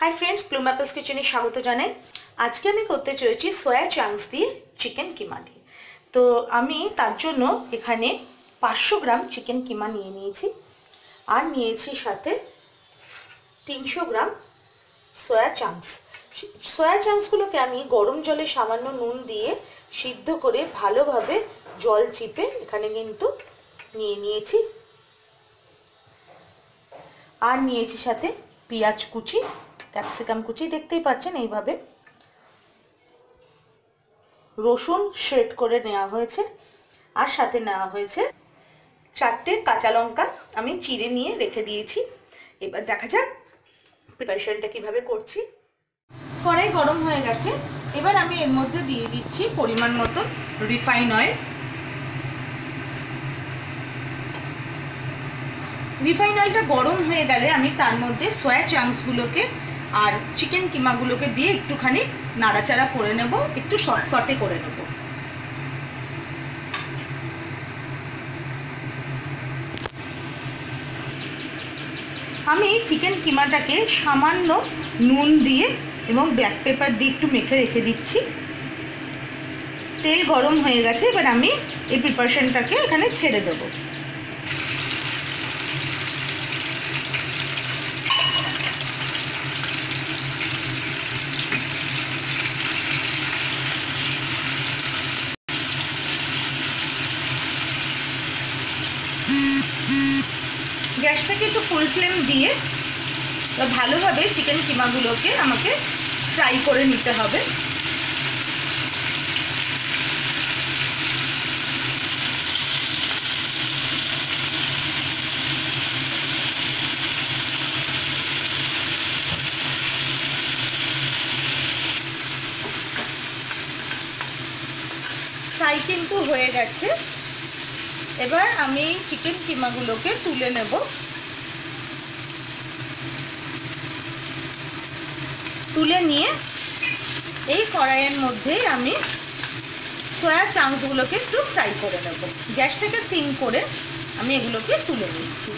Hi friends plum apples কিচেনে স্বাগত জানাই। আজকে আমি করতে চলেছি সয়া চাংস দিয়ে চিকেন কিমা দিয়ে। তো আমি তার জন্য এখানে পাঁচশো গ্রাম চিকেন কিমা নিয়ে নিয়েছি। আর নিয়েছি সাথে তিনশো গ্রাম সয়া চাংস সয়া চাংসগুলোকে আমি গরম জলে সামান্য নুন দিয়ে সিদ্ধ করে ভালোভাবে জল চিপে এখানে কিন্তু নিয়ে নিয়েছি। আর নিয়েছি সাথে পেঁয়াজ কুচি। ক্যাপসিকাম কুচি দেখতেই পাচ্ছেন এইভাবে। রসুন শ্রেড করে নেওয়া হয়েছে, আর সাথে নেওয়া হয়েছে চারটে কাঁচা লঙ্কা আমি চিড়ে নিয়ে রেখে দিয়েছি। এবার দেখা যাক প্রিপারেশনটা কীভাবে করছি। কড়াই গরম হয়ে গেছে, এবার আমি এর মধ্যে দিয়ে দিচ্ছি পরিমাণ মতো রিফাইন অয়েল রিফাইন অয়েলটা গরম হয়ে গেলে আমি তার মধ্যে সয়া চাংসগুলোকে আর চিকেন কিমাগুলোকে দিয়ে একটুখানি নাড়াচাড়া করে নেব, একটু সটে করে নেব। আমি চিকেন কিমাটাকে সামান্য নুন দিয়ে এবং ব্ল্যাক পেপার দিয়ে একটু মেখে রেখে দিচ্ছি। তেল গরম হয়ে গেছে, এবার আমি এই প্রিপারেশনটাকে এখানে ছেড়ে দেবো। গ্যাসটাকে একটু ফুল ফ্লেম দিয়ে ভালোভাবে চিকেন কিমাগুলোকে আমাকে ফ্রাই করে নিতে হবে। ফ্রাই কিন্তু হয়ে গেছে। এবার আমি চিকেন কিমাগুলোকে তুলে নেব। তুলে নিয়ে এই কড়াইয়ের মধ্যেই আমি সয়া চাংসগুলোকে একটু ফ্রাই করে নেব। গ্যাসটাকে সিম করে আমি এগুলোকে তুলে নিচ্ছি।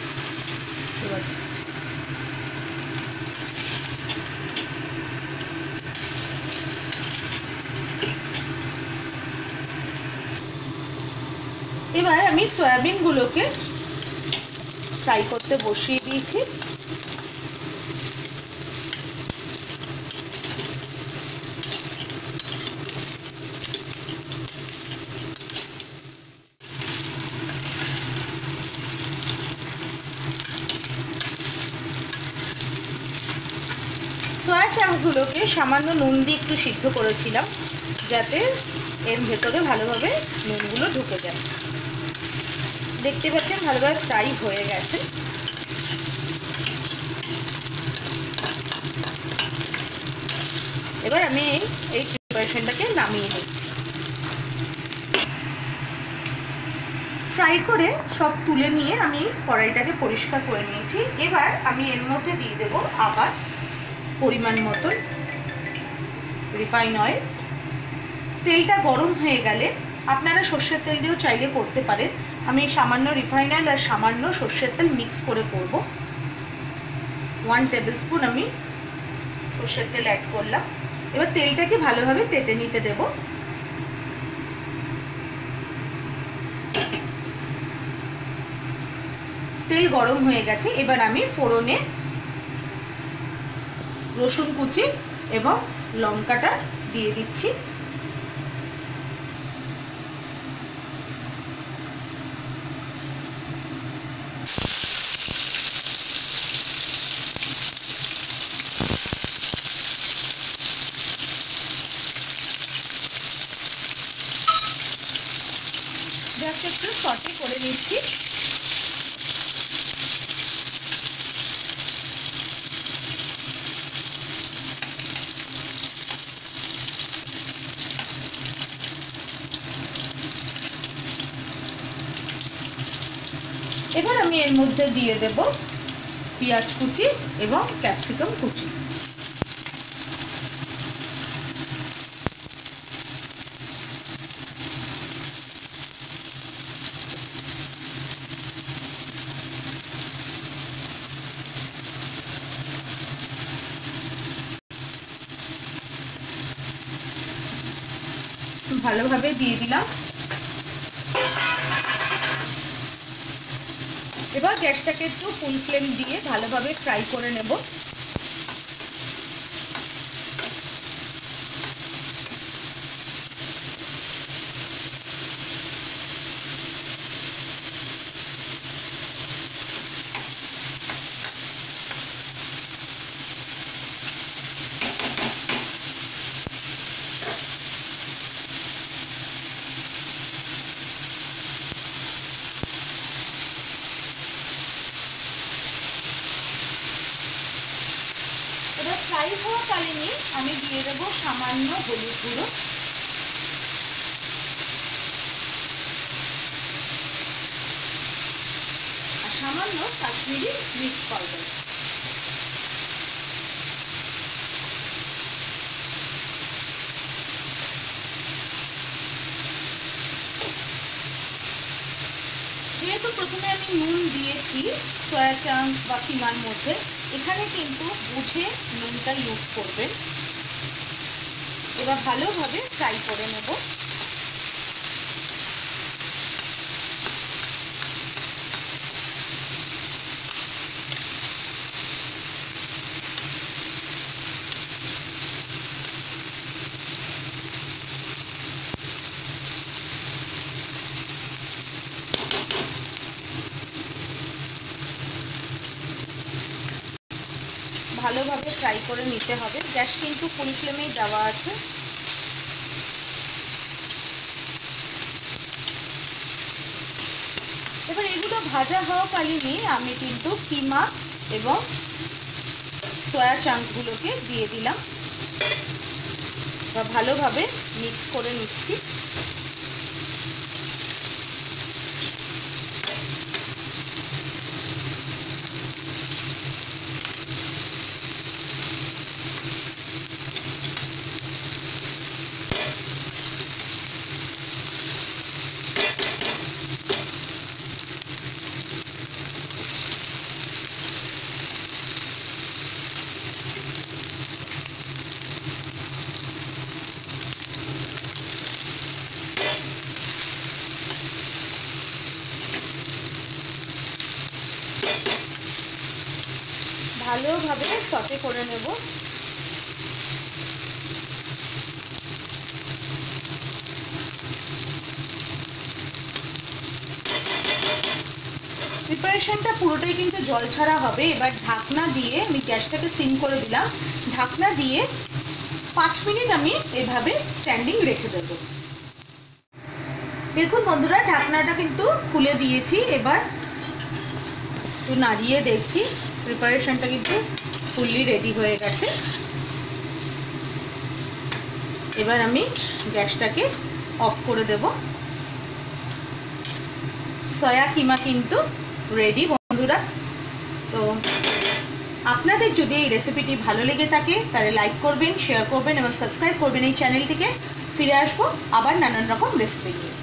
এবার আমি সয়াবিনগুলোকে ফ্রাই করতে বসিয়ে দিয়েছি। সয়া চাংসগুলোকে সামান্য নুন দিয়ে একটু সিদ্ধ করেছিলাম, যাতে এর ভেতরে ভালোভাবে নুনগুলো ঢুকে যায়। দেখতে পাচ্ছেন ভালোভাবে ফ্রাই হয়ে গেছে। এবার আমি এই প্রিপারেশনটাকে নামিয়ে নিচ্ছি। ফ্রাই করে সব তুলে নিয়ে আমি কড়াইটাকে পরিষ্কার করে নিয়েছি। এবার আমি এর মধ্যে দিয়ে দেব আবার পরিমাণ মতন রিফাইন অয়েল তেলটা গরম হয়ে গেলে আপনারা সর্ষের তেল দিয়েও চাইলে করতে পারেন। আমি সামান্য রিফাইন অয়েল আর সামান্য সর্ষের তেল মিক্স করে করব। ওয়ান টেবিল স্পুন আমি সর্ষের তেল অ্যাড করলাম। এবার তেলটাকে ভালোভাবে তেতে নিতে দেব। তেল গরম হয়ে গেছে। এবার আমি ফোড়নে রসুন কুচি এবং লঙ্কাটা দিয়ে দিচ্ছি। জাস্ট একটু সটে করে নিচ্ছি। এবার আমি এর মধ্যে দিয়ে দেব পেঁয়াজ কুচি এবং ক্যাপসিকাম কুচি। ভালোভাবে দিয়ে দিলাম। এবার গ্যাসটাকে একটু ফুল ফ্লেম দিয়ে ভালোভাবে ফ্রাই করে নেব এবার ফ্রাই হওয়া কালীনই আমি দিয়ে দেবো সামান্য হলুদ গুঁড়ো আর সামান্য কাশ্মীরি মিক্স পাউডার যেহেতু প্রথমে আমি নুন দিয়েছি সয়া চাঙ্ক বা কিমার মধ্যে। এখানে কিন্তু বুঝে নুনটা ইউজ করবেন। এবার ভালোভাবে ফ্রাই করে নেব ভালোভাবে ফ্রাই করে নিতে হবে গ্যাস কিন্তু ফুল ফ্লেমেই দেওয়া আছে। এবার এগুলো ভাজা হওয়া কালীনই আমি কিন্তু কিমা এবং সয়া চাঙ্কগুলোকে দিয়ে দিলাম। বা ভালোভাবে মিক্স করে নিচ্ছি। ভালোভাবে সটে করে নেব। প্রিপারেশনটা পুরোটাই কিন্তু জল ছাড়া হবে। এবার ঢাকনা দিয়ে আমি গ্যাসটাকে সিম করে দিলাম। ঢাকনা দিয়ে পাঁচ মিনিট আমি এভাবে স্ট্যান্ডিং রেখে দেবো। দেখুন বন্ধুরা, ঢাকনাটা কিন্তু খুলে দিয়েছি। এবার একটু নাড়িয়ে দেখছি। প্রিপারেশনটা কিন্তু ফুললি রেডি হয়ে গেছে। এবার আমি গ্যাসটাকে অফ করে দেব। সয়া কিমা কিন্তু রেডি বন্ধুরা। তো আপনাদের যদি এই রেসিপিটি ভালো লেগে থাকে, তাহলে লাইক করবেন, শেয়ার করবেন এবং সাবস্ক্রাইব করবেন এই চ্যানেলটিকে। ফিরে আসব আবার নানান রকম রেসিপি নিয়ে।